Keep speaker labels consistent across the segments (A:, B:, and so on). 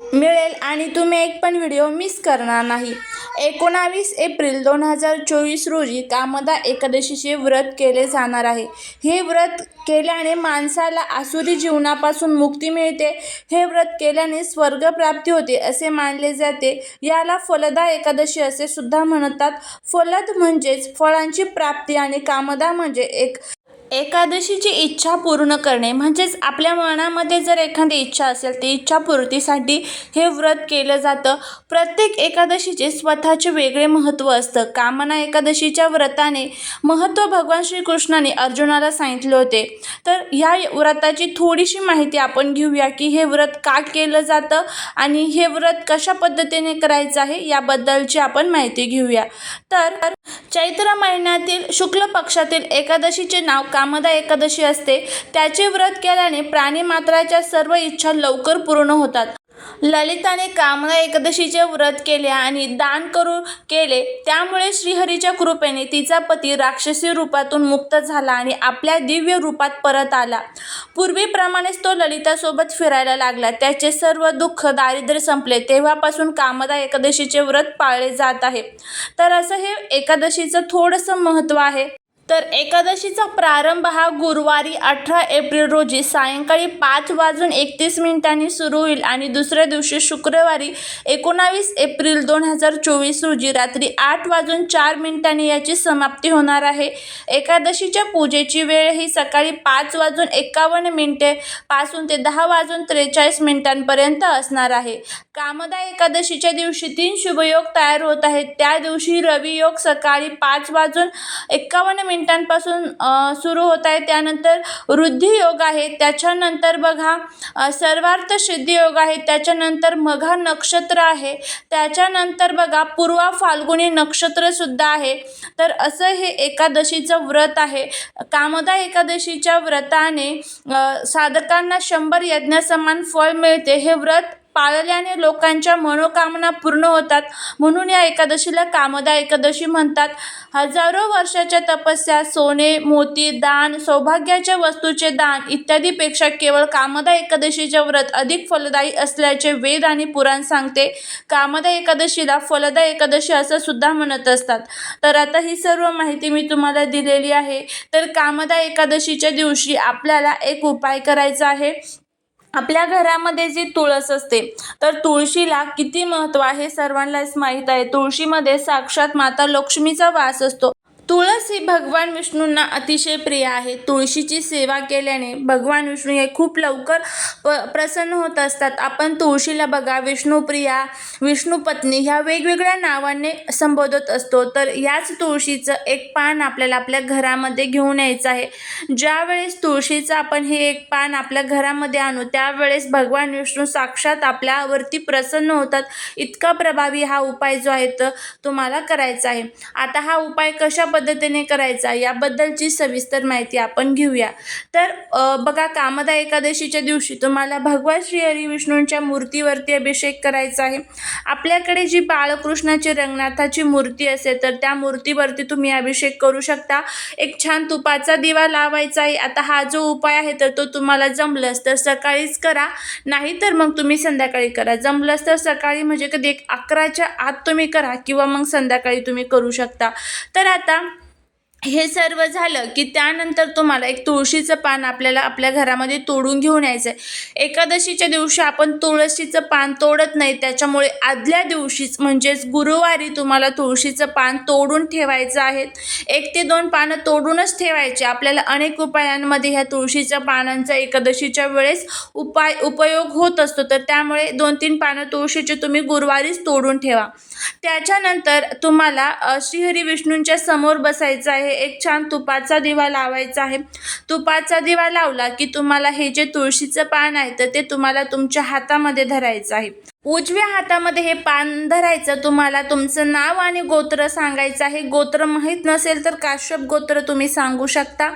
A: मिळेल आणि तुम्ही एक पण व्हिडिओ मिस करणार नाही. एकोणावीस एप्रिल दोन हजार चोवीस रोजी कामदा एकादशीचे व्रत केले जाणार आहे. हे व्रत केल्याने माणसाला आसुरी जीवनापासून मुक्ती मिळते. हे व्रत केल्याने स्वर्गप्राप्ती होते असे मानले जाते. याला फलदा एकादशी असे सुद्धा म्हणतात. फलद म्हणजेच फळांची प्राप्ती आणि कामदा म्हणजे एक एकादशीची इच्छा पूर्ण करणे म्हणजेच आपल्या मनामध्ये जर एखादी इच्छा असेल ती इच्छापूर्तीसाठी हे व्रत केलं जातं. प्रत्येक एकादशीचे स्वतःचे वेगळे महत्त्व असतं. कामना एकादशीच्या व्रताने महत्त्व भगवान श्रीकृष्णाने अर्जुनाला सांगितले होते. तर ह्या व्रताची थोडीशी माहिती आपण घेऊया की हे व्रत का केलं जातं आणि हे व्रत कशा पद्धतीने करायचं आहे याबद्दलची आपण माहिती घेऊया. तर चैत्र महिन्यातील शुक्ल पक्षातील एकादशीचे नाव कामदा एकादशी असते. त्याचे व्रत केल्याने प्राणीमात्राच्या सर्व इच्छा लवकर पूर्ण होतात. ललिताने कामदा एकादशीचे व्रत केले आणि दान करू केले. त्यामुळे श्रीहरीच्या कृपेने तिचा पती राक्षसी रूपातून मुक्त झाला आणि आपल्या दिव्य रूपात परत आला. पूर्वीप्रमाणेच तो ललितासोबत फिरायला लागला. त्याचे सर्व दुःख दारिद्र्य संपले. तेव्हापासून कामदा एकादशीचे व्रत पाळले जात आहे. तर असं हे एकादशीचं थोडंसं महत्त्व आहे. तर एकादशीचा प्रारंभ हा गुरुवारी अठरा एप्रिल रोजी सायंकाळी पाच वाजून एकतीस मिनिटांनी सुरू होईल आणि दुसऱ्या दिवशी शुक्रवारी एकोणावीस एप्रिल दोन हजार चोवीस रोजी रात्री आठ वाजून चार मिनिटांनी याची समाप्ती होणार आहे. एकादशीच्या पूजेची वेळ ही सकाळी पाच वाजून एकावन्न मिनिटे पासून ते दहा वाजून त्रेचाळीस मिनिटांपर्यंत असणार आहे. कामदा एकादशीच्या दिवशी तीन शुभयोग तयार होत आहेत. त्या दिवशी रवियोग सकाळी पाच वाजून एकावन्न मिनिटांपासून सुरू होत आहे. त्यानंतर वृद्धी योग आहे. त्याच्यानंतर बघा सर्वार्थ सिद्धी योग आहे. त्याच्यानंतर मघा नक्षत्र आहे. त्याच्यानंतर बघा पूर्वा फाल्गुनी नक्षत्रसुद्धा आहे. तर असं हे एकादशीचं व्रत आहे. कामदा एकादशीच्या व्रताने साधकांना शंभर यज्ञसमान फळ मिळते. हे व्रत पाळल्याने लोकांच्या मनोकामना पूर्ण होतात. म्हणून या एकादशीला कामदा एकादशी म्हणतात. हजारो वर्षाच्या तपस्या सोने मोती दान सौभाग्याच्या वस्तूचे दान इत्यादीपेक्षा केवळ कामदा एकादशीचे व्रत अधिक फलदायी असल्याचे वेद आणि पुराण सांगते. कामदा एकादशीला फलदा एकादशी असं सुद्धा म्हणत असतात. तर आता ही सर्व माहिती मी तुम्हाला दिलेली आहे. तर कामदा एकादशीच्या दिवशी आपल्याला एक उपाय करायचा आहे. आपल्या घरामध्ये जी तुळस असते तर तुळशीला किती महत्त्व आहे? सर्वांनाच माहीत आहे. तुळशीमध्ये साक्षात माता लक्ष्मीचा वास असतो. तुळस ही भगवान विष्णूंना अतिशय प्रिय आहे. तुळशीची सेवा केल्याने भगवान विष्णू हे खूप लवकर प प्रसन्न होत असतात. आपण तुळशीला बघा विष्णुप्रिया विष्णुपत्नी ह्या वेगवेगळ्या नावाने संबोधत असतो. तर याच तुळशीचं एक पान आपल्याला आपल्या घरामध्ये घेऊन यायचं आहे. ज्यावेळेस तुळशीचं आपण हे एक पान आपल्या घरामध्ये आणू त्यावेळेस भगवान विष्णू साक्षात आपल्यावरती प्रसन्न होतात. इतका प्रभावी हा उपाय जो आहे तो तुम्हाला करायचा आहे. आता हा उपाय कशा पद्धतीने करायचा याबद्दलची सविस्तर माहिती आपण घेऊया. तर बघा कामदा एकादशीच्या दिवशी तुम्हाला भगवान श्री हरी विष्णूंच्या मूर्तीवरती अभिषेक करायचा आहे. आपल्याकडे जी बाळकृष्णाची रंगनाथाची मूर्ती असेल तर त्या मूर्तीवरती तुम्ही अभिषेक करू शकता. एक छान तुपाचा दिवा लावायचा आहे. आता हा जो उपाय आहे तर तो तुम्हाला जमलंच तर सकाळीच करा. नाही तर मग तुम्ही संध्याकाळी करा. जमलंच तर सकाळी म्हणजे कधी एक अकराच्या आत तुम्ही करा किंवा मग संध्याकाळी तुम्ही करू शकता. तर आता हे सर्व झालं की त्यानंतर तुम्हाला एक तुळशीचं पान आपल्याला आपल्या घरामध्ये तोडून घेऊन यायचं आहे एकादशीच्या दिवशी आपण तुळशीचं पान तोडत नाही त्याच्यामुळे आदल्या दिवशीच म्हणजेच गुरुवारी तुम्हाला तुळशीचं पान तोडून ठेवायचं आहे. एक ते दोन पानं तोडूनच ठेवायचे. आपल्याला अनेक उपायांमध्ये ह्या तुळशीच्या पानांचा एकादशीच्या वेळेस उपाय उपयोग होत असतो. तर त्यामुळे दोन तीन पानं तुळशीचे तुम्ही गुरुवारीच तोडून ठेवा. त्याच्यानंतर तुम्हाला श्रीहरी विष्णूंच्या समोर बसायचं आहे. एक छान तुपाचा दिवा लावायचा आहे. तुपाचा दिवा लावला की तुम्हाला हे जे तुळशीचं पान आहे तर ते तुम्हाला तुमच्या हातामध्ये धरायचं आहे. उजव्या हातामध्ये हे पान धरायचं तुम्हाला तुमचं नाव आणि गोत्र सांगायचं आहे. गोत्र माहीत नसेल तर काश्यप गोत्र तुम्ही सांगू शकता.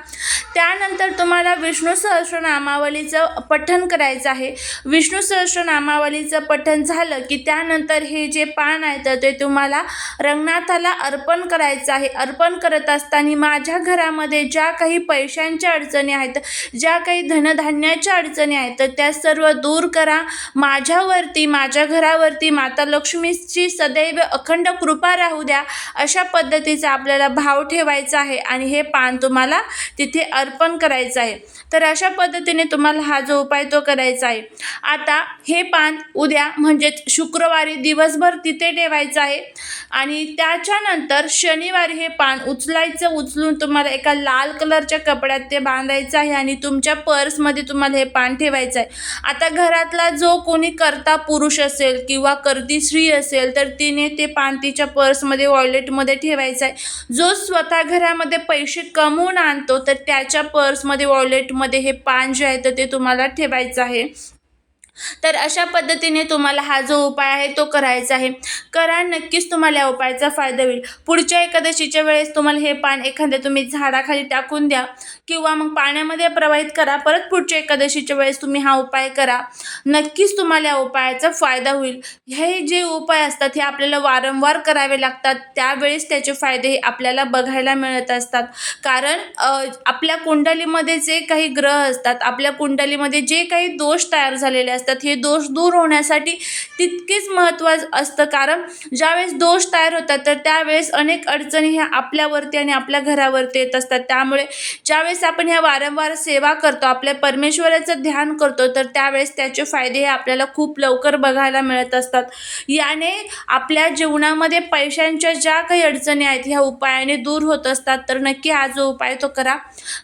A: त्यानंतर तुम्हाला विष्णू सहस्रनामावलीचं पठण करायचं आहे. विष्णू सहस्रनामावलीचं पठण झालं की त्यानंतर हे जे पान आहे तर ते तुम्हाला रंगनाथाला अर्पण करायचं आहे. अर्पण करत असताना माझ्या घरामध्ये ज्या काही पैशांच्या अडचणी आहेत ज्या काही धनधान्याच्या अडचणी आहेत तर त्या सर्व दूर करा. माझ्यावरती माझ्या घरावरती माता लक्ष्मीची सदैव अखंड कृपा राहू द्या अशा पद्धतीचा आपल्याला भाव ठेवायचा आहे आणि हे पान तुम्हाला तिथे अर्पण करायचं आहे. तर अशा पद्धतीने तुम्हाला हा जो उपाय तो करायचा आहे. आता हे पान उद्या म्हणजेच शुक्रवारी दिवसभर तिथे ठेवायचं आहे आणि त्याच्यानंतर शनिवारी हे पान उचलायचं उचलून तुम्हाला एका लाल कलरच्या कपड्यात ते बांधायचं आहे आणि तुमच्या पर्समध्ये तुम्हाला हे पान ठेवायचं आहे. आता घरातला जो कोणी करता पुरुष असेल किंवा करती स्त्री असेल तर तिने ते पान तिच्या पर्समध्ये वॉलेटमध्ये ठेवायचं आहे. जो स्वतः घरामध्ये पैसे कमवून आणतो तर त्याच्या पर्समध्ये वॉलेटमध्ये हे पान जे आहे तर ते तुम्हाला ठेवायचं आहे. तर अशा पद्धतीने तुम्हाला हा जो उपाय आहे तो करायचा आहे. करा नक्कीच तुम्हाला या उपायाचा फायदा होईल. पुढच्या एकादशीच्या वेळेस तुम्हाला हे पान एखाद्या तुम्ही झाडाखाली टाकून द्या किंवा मग पाण्यामध्ये प्रवाहित करा. परत पुढच्या एकादशीच्या वेळेस तुम्ही हा उपाय करा. नक्कीच तुम्हाला या उपायाचा फायदा होईल. हे जे उपाय असतात हे आपल्याला वारंवार करावे लागतात. त्यावेळेस त्याचे फायदे हे आपल्याला बघायला मिळत असतात. कारण आपल्या कुंडलीमध्ये जे काही ग्रह असतात आपल्या कुंडलीमध्ये जे काही दोष तयार झालेले असतात हे दोष दूर होण्यासाठी तितकेच महत्त्वाचं असतं. कारण ज्यावेळेस दोष तयार होतात तर त्यावेळेस अनेक अडचणी ह्या आपल्यावरती आणि आपल्या घरावरती येत असतात. त्यामुळे ज्यावेळेस आपण ह्या वारंवार सेवा करतो आपल्या परमेश्वराचं ध्यान करतो तर त्यावेळेस त्याचे फायदे हे आपल्याला खूप लवकर बघायला मिळत असतात. याने आपल्या जीवनामध्ये पैशांच्या ज्या काही अडचणी आहेत ह्या उपायाने दूर होत असतात. तर नक्की हा जो उपाय तो करा.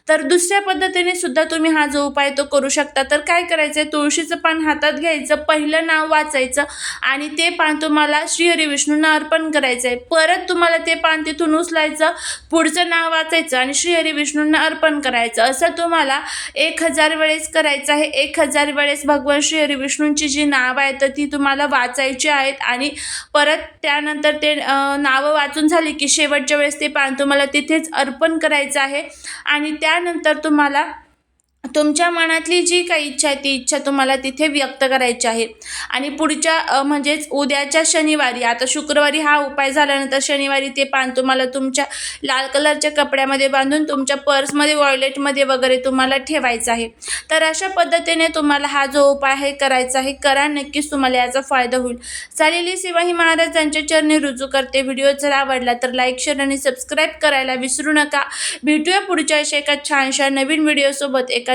A: तर दुसऱ्या पद्धतीने सुद्धा तुम्ही हा जो उपाय तो करू शकता. तर काय करायचं आहे तुळशीचं पान हातात घ्यायचं पहिलं नाव वाचायचं आणि ते पान तुम्हाला श्री विष्णूंना अर्पण करायचं आहे परत तुम्हाला ते पान तिथून उचलायचं पुढचं नाव वाचायचं आणि श्री विष्णूंना अर्पण करायचं. असं तुम्हाला एक हजार वेळेस करायचं आहे. एक हजार वेळेस भगवान श्री विष्णूंची जी नावं आहेत तर ती तुम्हाला वाचायची आहेत आणि परत त्यानंतर ते नावं वाचून झाली की शेवटच्या वेळेस ते पान तुम्हाला तिथेच अर्पण करायचं आहे आणि त्यानंतर तुम्हाला तुमच्या मनातली जी काही इच्छा आहे ती इच्छा तुम्हाला तिथे व्यक्त करायची आहे. आणि पुढच्या म्हणजेच उद्याच्या शनिवारी आता शुक्रवारी हा उपाय झाल्यानंतर शनिवारी ते पान तुम्हाला तुमच्या लाल कलरच्या कपड्यामध्ये बांधून तुमच्या पर्समध्ये वॉयलेटमध्ये वगैरे तुम्हाला ठेवायचं आहे. तर अशा पद्धतीने तुम्हाला हा जो उपाय आहे करायचा आहे करा नक्कीच तुम्हाला याचा फायदा होईल. चालेली सेवा ही महाराजांच्या चरणी रुजू करते. व्हिडिओ जर आवडला तर लाईक शेअर आणि सबस्क्राईब करायला विसरू नका. भेटूया पुढच्या अशा एका छानशा नवीन व्हिडिओसोबत एका